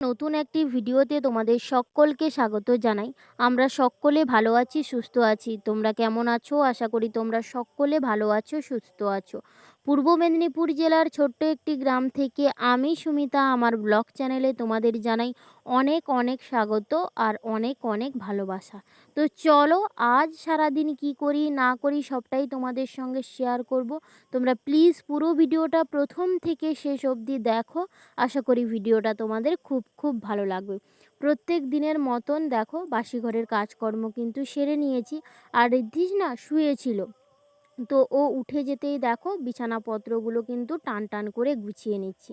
নতুন একটি ভিডিওতে তোমাদের সকলকে স্বাগত জানাই। আমরা সকলে ভালো আছি, সুস্থ আছি। তোমরা কেমন আছো? আশা করি তোমরা সকলে ভালো আছো, সুস্থ আছো। পূর্ব মেদিনীপুর জেলার ছোট্ট একটি গ্রাম থেকে আমি সুমিতা, আমার ব্লগ চ্যানেলে তোমাদের জানাই অনেক অনেক স্বাগত আর অনেক অনেক ভালোবাসা। তো চলো আজ সারাদিন কি করি, না করি সবটাই তোমাদের সঙ্গে শেয়ার করব। তোমরা প্লিজ পুরো ভিডিওটা প্রথম থেকে শেষ অবধি দেখো। আশা করি ভিডিওটা তোমাদের খুব খুব ভালো লাগবে। প্রত্যেক দিনের মতন দেখো, বাসিঘরের কাজকর্ম কিন্তু সেরে নিয়েছি। আর ঋদ্ধিস না শুয়েছিল। তো ও উঠে যেতেই দেখো বিছানাপত্রগুলো কিন্তু টান টান করে গুছিয়ে নিচ্ছে।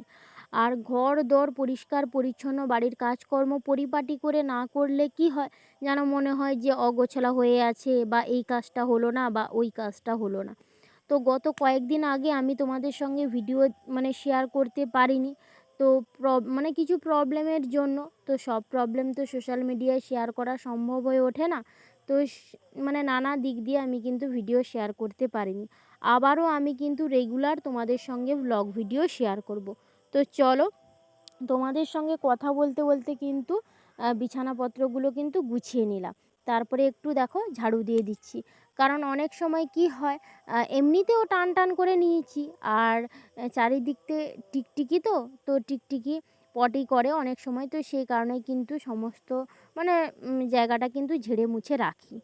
আর ঘর, দর পরিষ্কার, পরিচ্ছন্ন, বাড়ির কাজকর্ম পরিপাটি করে না করলে কি হয়? যেন মনে হয় যে অগোছলা হয়ে আছে বা এই কাজটা হলো না বা ওই কাজটা হলো না। তো গত কয়েকদিন আগে আমি তোমাদের সঙ্গে ভিডিও মানে শেয়ার করতে পারিনি। তো মানে কিছু প্রবলেমের জন্য, তো সব প্রবলেম তো সোশ্যাল মিডিয়ায় শেয়ার করা সম্ভব হয়ে ওঠে না। তো মানে নানা দিক দিয়ে আমি কিন্তু ভিডিও শেয়ার করতে পারিনি। আবারও আমি কিন্তু রেগুলার তোমাদের সঙ্গে ব্লগ ভিডিও শেয়ার করব। তো চলো, তোমাদের সঙ্গে কথা বলতে বলতে কিন্তু বিছানাপত্রগুলো কিন্তু গুছিয়ে নিলাম। তারপরে একটু দেখো ঝাড়ু দিয়ে দিচ্ছি। কারণ অনেক সময় কি হয় এমনিতেও টান টান করে নিয়েছি। আর চারিদিকতে টিকটিকি তো তো টিকটিকি পটি করে অনেক সময়। তো সেই কারণে কিন্তু সমস্ত মানে জায়গাটা কিন্তু ঝেড়ে মুছে রাখি।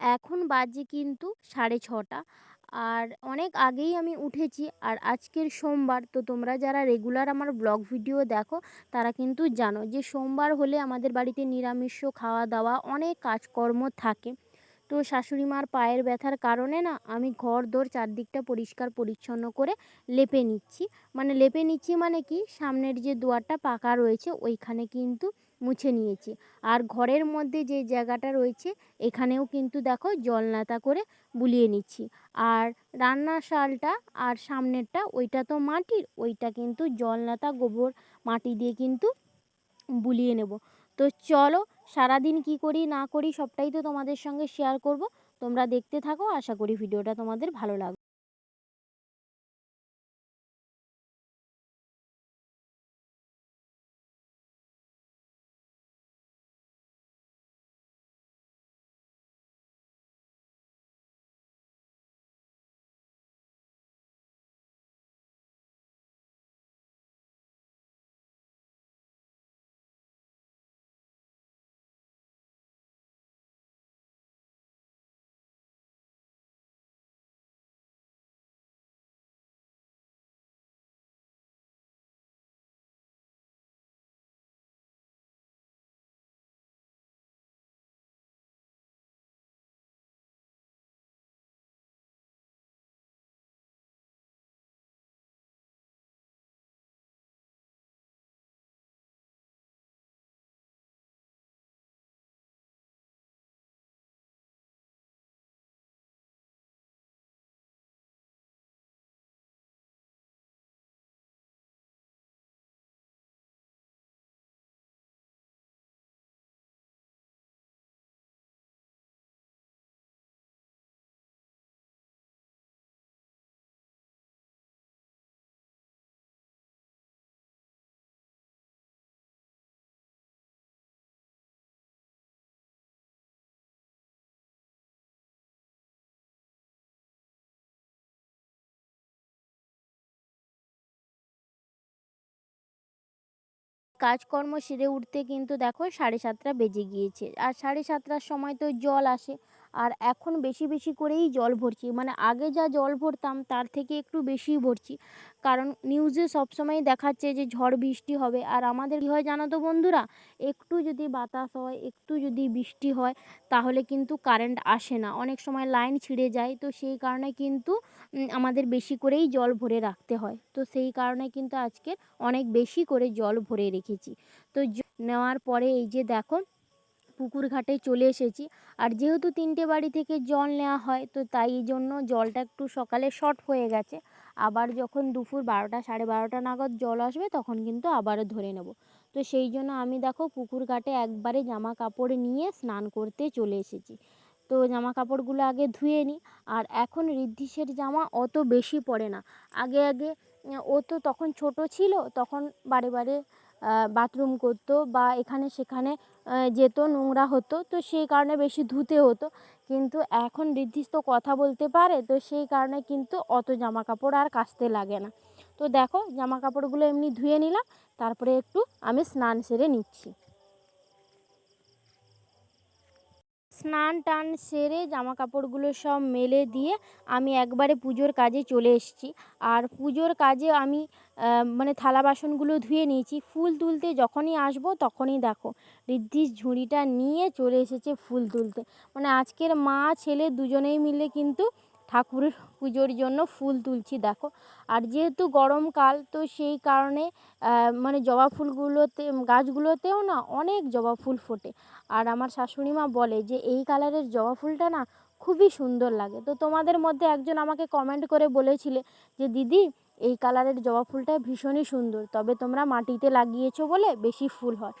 এখন বাজে কিন্তু সাড়ে ছটা। আর অনেক আগেই আমি উঠেছি। আর আজকের সোমবার, তো তোমরা যারা রেগুলার আমার ব্লগ ভিডিও দেখো, তারা কিন্তু জানো যে সোমবার হলে আমাদের বাড়িতে নিরামিষ খাওয়া দাওয়া অনেক কাজকর্ম থাকে। তো শাশুড়ি মার পায়ের ব্যথার কারণে না আমি ঘর দোর চারদিকটা পরিষ্কার পরিচ্ছন্ন করে লেপে নিচ্ছি। মানে লেপে নিচ্ছি মানে কি? সামনের যে দুয়ারটা পাকা রয়েছে ওইখানে কিন্তু মুছে নিয়েছি। আর ঘরের মধ্যে যে জায়গাটা রয়েছে এখানেও কিন্তু দেখো জল নাতা করে বুলিয়ে নিচ্ছি। আর রান্নার শালটা আর সামনেরটা ওইটা তো মাটির, ওইটা কিন্তু জল নাতা গোবর মাটি দিয়ে কিন্তু বুলিয়ে নেব। তো চলো সারাদিন কি করি, না করি সবটাই তো তোমাদের সঙ্গে শেয়ার করব। তোমরা দেখতে থাকো, আশা করি ভিডিওটা তোমাদের ভালো লাগবে। কাজকর্ম সেরে উঠতে কিন্তু দেখো সাড়ে সাতটা বেজে গিয়েছে। আর সাড়ে সাতটার সময় তো জল আসে। আর এখন বেশি বেশি করেই জল ভরছি। মানে আগে যা জল ভরতাম, তার থেকে একটু বেশিই ভরছি। কারণ নিউজে সবসময় দেখাচ্ছে যে ঝড় বৃষ্টি হবে। আর আমাদের কী হয় জানো তো বন্ধুরা? একটু যদি বাতাস হয়, একটু যদি বৃষ্টি হয়, তাহলে কিন্তু কারেন্ট আসে না। অনেক সময় লাইন ছিঁড়ে যায়। তো সেই কারণে কিন্তু আমাদের বেশি করেই জল ভরে রাখতে হয়। তো সেই কারণে কিন্তু আজকে অনেক বেশি করে জল ভরে রেখেছি। তো নেওয়ার পরে এই যে দেখো পুকুর ঘাটে চলে এসেছি। আর যেহেতু তিনটে বাড়ি থেকে জল নেওয়া হয়, তো তাই জন্য জলটা একটু সকালে শর্ট হয়ে গেছে। আবার যখন দুপুর বারোটা, সাড়ে বারোটা নাগাদ জল আসবে, তখন কিন্তু আবারও ধরে নেব। তো সেই জন্য আমি দেখো পুকুর ঘাটে একবারে জামা কাপড় নিয়ে স্নান করতে চলে এসেছি। তো জামা কাপড়গুলো আগে ধুয়ে নিই। আর এখন ঋদ্ধিসের জামা অত বেশি পড়ে না। আগে আগে, ও তো তখন ছোট ছিল, তখন বারে বারে বাথরুম করতো বা এখানে সেখানে যেত, নোংরা হতো। তো সেই কারণে বেশি ধুতে হতো। কিন্তু এখন নির্দিষ্ট কথা বলতে পারে, তো সেই কারণে কিন্তু অত জামা কাপড় আর কাচতে লাগে না। তো দেখো জামা কাপড়গুলো এমনি ধুয়ে নিলাম, তারপরে একটু আমি স্নান সেরে নিচ্ছি। স্নান টান সেরে জামা কাপড়গুলো সব মেলে দিয়ে আমি একবারে পুজোর কাজে চলে এসেছি। আর পুজোর কাজে আমি মানে থালা বাসনগুলো ধুয়ে নিয়েছি। ফুল তুলতে যখনই আসব তখনই দেখো ঋদ্ধিস ঝুড়িটা নিয়ে চলে এসেছে ফুল তুলতে। মানে আজকের মা ছেলে দুজনেই মিলে কিন্তু ঠাকুরের পুজোর জন্য ফুল তুলছি, দেখো। আর যেহেতু গরমকাল তো সেই কারণে মানে জবা ফুলগুলোতে, গাছগুলোতেও না অনেক জবা ফুল ফোটে। আর আমার শাশুড়ি মা বলে যে, এই কালারের জবা ফুলটা না খুবই সুন্দর লাগে। তো তোমাদের মধ্যে একজন আমাকে কমেন্ট করে বলেছিলে যে, দিদি, এই কালারের জবা ফুলটা ভীষণই সুন্দর, তবে তোমরা মাটিতে লাগিয়েছো বলে বেশি ফুল হয়।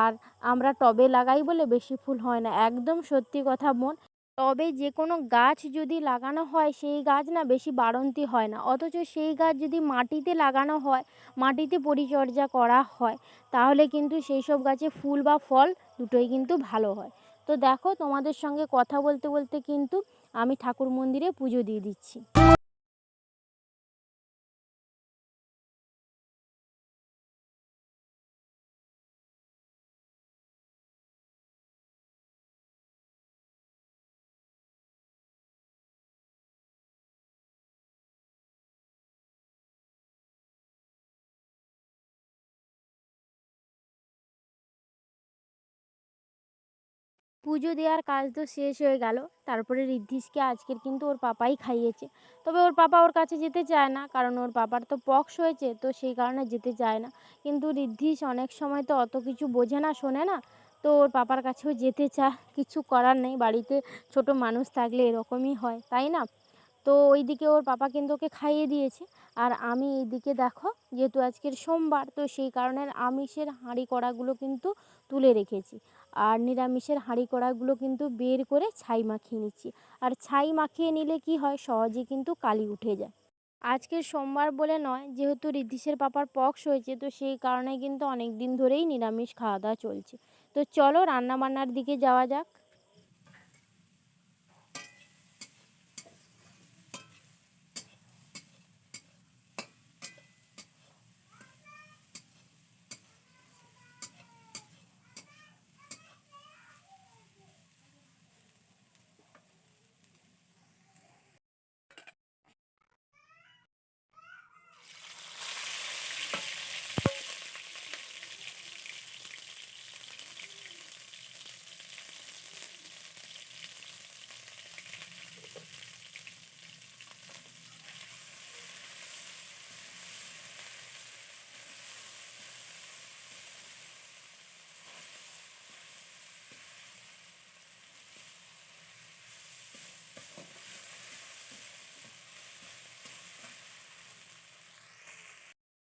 আর আমরা টবে লাগাই বলে বেশি ফুল হয় না, একদম সত্যি কথা বোন তবে যে কোনো গাছ যদি লাগানো হয়, সেই গাছ না বেশি বাড়ন্তি হয় না। অথচ সেই গাছ যদি মাটিতে লাগানো হয়, মাটিতে পরিচর্যা করা হয়, তাহলে কিন্তু সেই সব গাছে ফুল বা ফল দুটোই কিন্তু ভালো হয়। তো দেখো তোমাদের সঙ্গে কথা বলতে বলতে কিন্তু আমি ঠাকুর মন্দিরে পুজো দিয়ে দিচ্ছি। পুজো দেওয়ার কাজ তো শেষ হয়ে গেল। তারপরে ঋদ্ধিশকে আজকের কিন্তু ওর পাপাই খাইয়েছে। তবে ওর পাপা ওর কাছে যেতে চায় না, কারণ ওর পাপার তো পক্স হয়েছে, তো সেই কারণে যেতে চায় না। কিন্তু ঋদ্ধিস অনেক সময় তো অত কিছু বোঝে না, শোনে না, তো ওর পাপার কাছেও যেতে চায়, কিছু করার নেই। বাড়িতে ছোট মানুষ থাকলে এরকমই হয়, তাই না? তো ওইদিকে ওর পাপা কিন্তু ওকে খাইয়ে দিয়েছে। আর আমি এইদিকে দেখো, যেহেতু আজকের সোমবার, তো সেই কারণে আমিষের হাঁড়ি কড়াগুলো কিন্তু তুলে রেখেছি। আর নিরামিষের হাঁড়ি কড়াগুলো কিন্তু বের করে ছাই মাখিয়ে নিচ্ছি। আর ছাই মাখিয়ে নিলে কি হয়, সহজে কিন্তু কালি উঠে যায়। আজকের সোমবার বলে নয়, যেহেতু ঋদ্ধিসের পাপার পক্স হয়েছে, তো সেই কারণে কিন্তু অনেক দিন ধরেই নিরামিষ খাওয়া দাওয়া চলছে। তো চলো রান্না বান্নার দিকে যাওয়া যাক।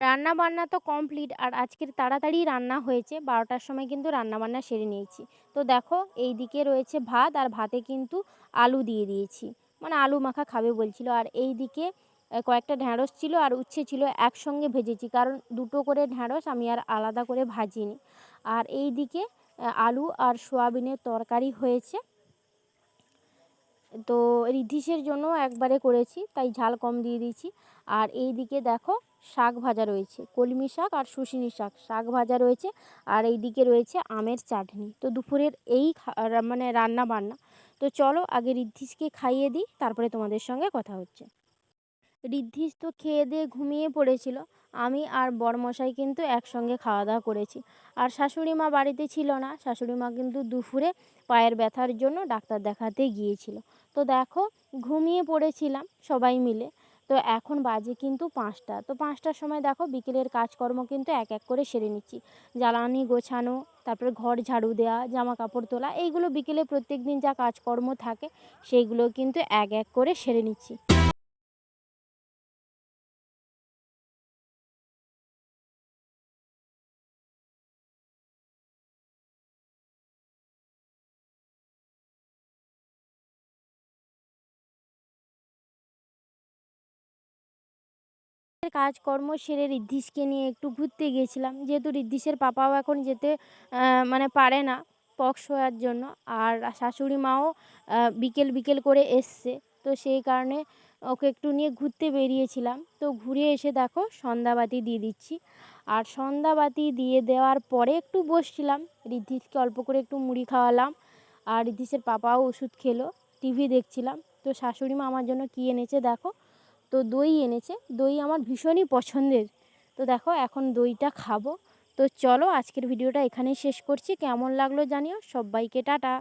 রান্না বান্না তো কমপ্লিট, আর আজকের তাড়াতাড়ি রান্না হয়েছে, বারোটার সময় কিন্তু রান্না বান্না সেরে নিয়েছি। তো দেখো এই দিকে রয়েছে ভাত, আর ভাতে কিন্তু আলু দিয়ে দিয়েছি। মানে আলু মাখা খাবে বলছিল, আর এই দিকে কয়েকটা ঢ্যাঁড়স ছিল, আর উচ্ছে ছিল একসঙ্গে ভেজেছি, কারণ দুটো করে ঢ্যাঁড়স আমি আর আলাদা করে ভাজিনি। আর এই দিকে আলু আর সোয়াবিনের তরকারি হয়েছে। তো ঋদ্ধিসের জন্য একবারে করেছি, তাই ঝাল কম দিয়ে দিয়েছি। আর এই দিকে দেখো শাক ভাজা রয়েছে, কলমি শাক আর শুশনি শাক। শাক ভাজা রয়েছে আর এই দিকে রয়েছে আমের চাটনি। তো দুপুরের এই মানে রান্না বান্না। তো চলো আগে ঋদ্ধিসকে খাইয়ে দিই, তারপরে তোমাদের সঙ্গে কথা হচ্ছে। ঋদ্ধিস তো খেয়ে দিয়ে ঘুমিয়ে পড়েছিল। আমি আর বরমশাই কিন্তু একসঙ্গে খাওয়া দাওয়া করেছি। আর শাশুড়ি মা বাড়িতে ছিল না। শাশুড়ি মা কিন্তু দুপুরে পায়ের ব্যথার জন্য ডাক্তার দেখাতে গিয়েছিল। তো দেখো, ঘুমিয়ে পড়েছিলাম সবাই মিলে। তো এখন বাজে কিন্তু পাঁচটা। তো পাঁচটার সময় দেখো বিকেলের কাজকর্ম কিন্তু এক এক করে সেরে নিচ্ছি। জ্বালানি গোছানো, তারপরে ঘর ঝাড়ু দেওয়া জামা কাপড় তোলা, এইগুলো বিকেলে প্রত্যেক দিন যা কাজকর্ম থাকে, সেইগুলো কিন্তু এক এক করে সেরে নিচ্ছি। কাজকর্ম সেরে ঋদ্ধিষকে নিয়ে একটু ঘুরতে গিয়েছিলাম। যেহেতু ঋদ্ধিষের পাপাও এখন যেতে মানে পারে না পক্স হওয়ার জন্য। আর শাশুড়ি মাও বিকেল বিকেল করে এসছে। তো সেই কারণে ওকে একটু নিয়ে ঘুরতে বেরিয়েছিলাম। তো ঘুরে এসে দেখো সন্ধ্যাবাতি দিয়ে দিচ্ছি। আর সন্ধ্যাবাতি দিয়ে দেওয়ার পরে একটু বসছিলাম। ঋদ্ধিষকে অল্প করে একটু মুড়ি খাওয়ালাম। আর ঋদ্ধিষের পাপাও ওষুধ খেলো, টিভি দেখছিলাম। তো শাশুড়ি মা আমার জন্য কী এনেছে দেখো। তো দই এনেছে। দই আমার ভীষণই পছন্দের। তো দেখো, এখন দইটা খাব। তো চলো, আজকের ভিডিওটা এখানেই শেষ করছি। কেমন লাগল জানিও। সবাইকে টাটা।